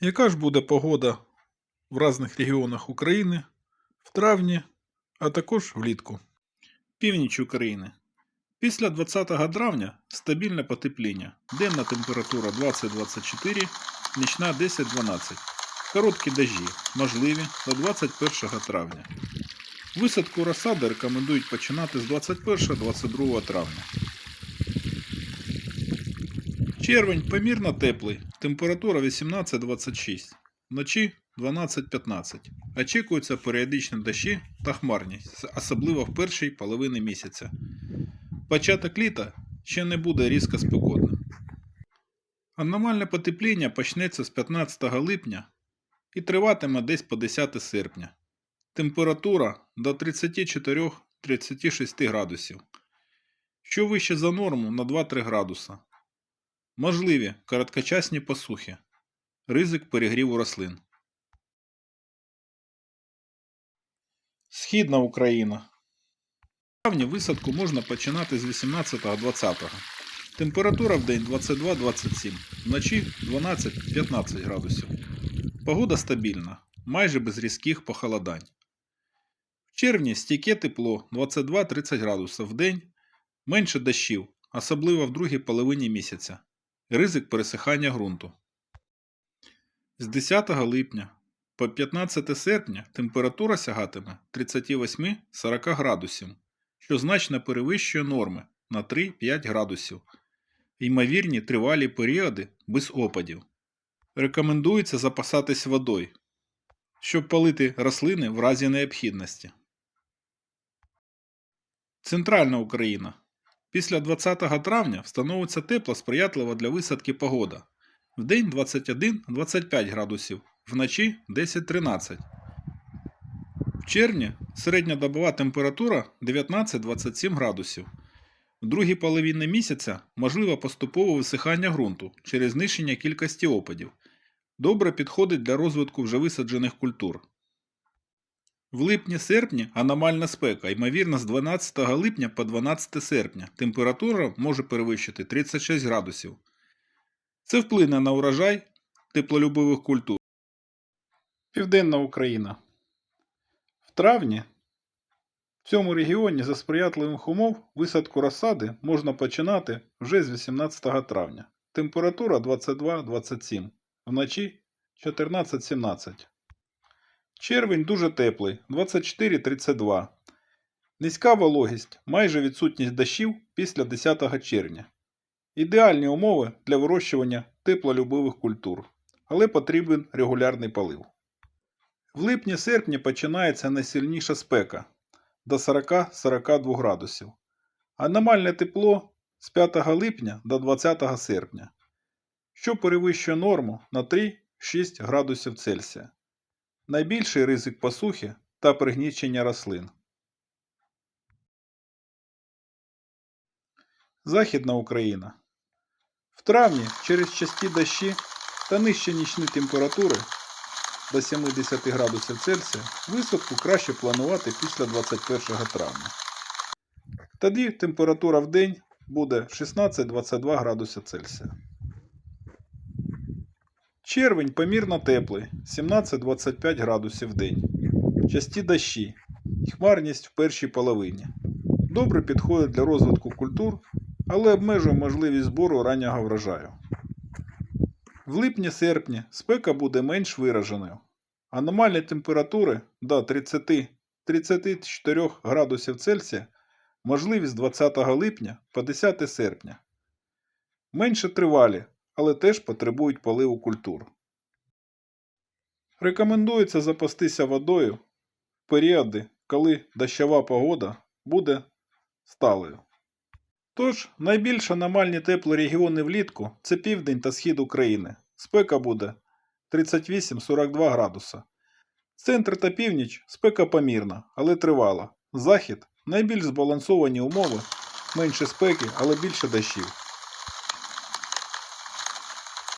Яка ж буде погода в різних регіонах України в травні, а також влітку? Північ України. Після 20 травня стабільне потепління. Денна температура 20-24, нічна 10-12. Короткі дожді, можливі до 21 травня. Висадку розсади рекомендують починати з 21-22 травня. Червень помірно теплий, температура 18-26, вночі 12-15. Очікуються періодичні дощі та хмарність, особливо в першій половині місяця. Початок літа ще не буде різко спекотним. Аномальне потепління почнеться з 15 липня і триватиме десь по 10 серпня. Температура до 34-36 градусів, що вище за норму на 2-3 градуса. Можливі короткочасні посухи. Ризик перегріву рослин. Східна Україна. Травні висадку можна починати з 18-20. Температура в день 22-27, вночі 12-15 градусів. Погода стабільна, майже без різких похолодань. В червні стійке тепло 22-30 градусів в день, менше дощів, особливо в другій половині місяця. Ризик пересихання ґрунту. З 10 липня по 15 серпня температура сягатиме 38-40 градусів, що значно перевищує норми на 3-5 градусів. Ймовірні тривалі періоди без опадів. Рекомендується запасатись водою, щоб палити рослини в разі необхідності. Центральна Україна. Після 20 травня встановиться тепла сприятлива для висадки погода. Вдень 21-25 градусів, вночі 10-13. В червні середньодобова температура 19-27 градусів. В другій половині місяця можливе поступове висихання ґрунту через знищення кількості опадів. Добре підходить для розвитку вже висаджених культур. В липні-серпні аномальна спека, ймовірно, з 12 липня по 12 серпня температура може перевищити 36 градусів. Це вплине на урожай теплолюбивих культур. Південна Україна. В травні в цьому регіоні за сприятливих умов висадку розсади можна починати вже з 18 травня. Температура 22-27, вночі 14-17. Червень дуже теплий 24-32. Низька вологість, майже відсутність дощів після 10 червня. Ідеальні умови для вирощування теплолюбивих культур, але потрібен регулярний полив. В липні-серпні починається найсильніша спека до 40-42 градусів. Аномальне тепло з 5 липня до 20 серпня, що перевищує норму на 3-6 градусів Цельсія. Найбільший ризик посухи та пригнічення рослин. Західна Україна. В травні через часті дощі та нижчі нічні температури до 70 градусів Цельсія висадку краще планувати після 21 травня. Тоді температура в день буде 16-22 градуси Цельсія. Червень помірно теплий 17-25 градусів в день. Часті дощі хмарність в першій половині. Добре підходить для розвитку культур, але обмежує можливість збору раннього врожаю. В липні-серпні спека буде менш вираженою. Аномальні температури до 30-34 градусів Цельсія можливі з 20 липня по 10 серпня. Менше тривалі, але теж потребують поливу культур. Рекомендується запастися водою в періоди, коли дощова погода буде сталою. Тож, найбільш аномальні теплі регіони влітку це південь та схід України. Спека буде 38-42 градуса. Центр та північ спека помірна, але тривала. Захід найбільш збалансовані умови, менше спеки, але більше дощів.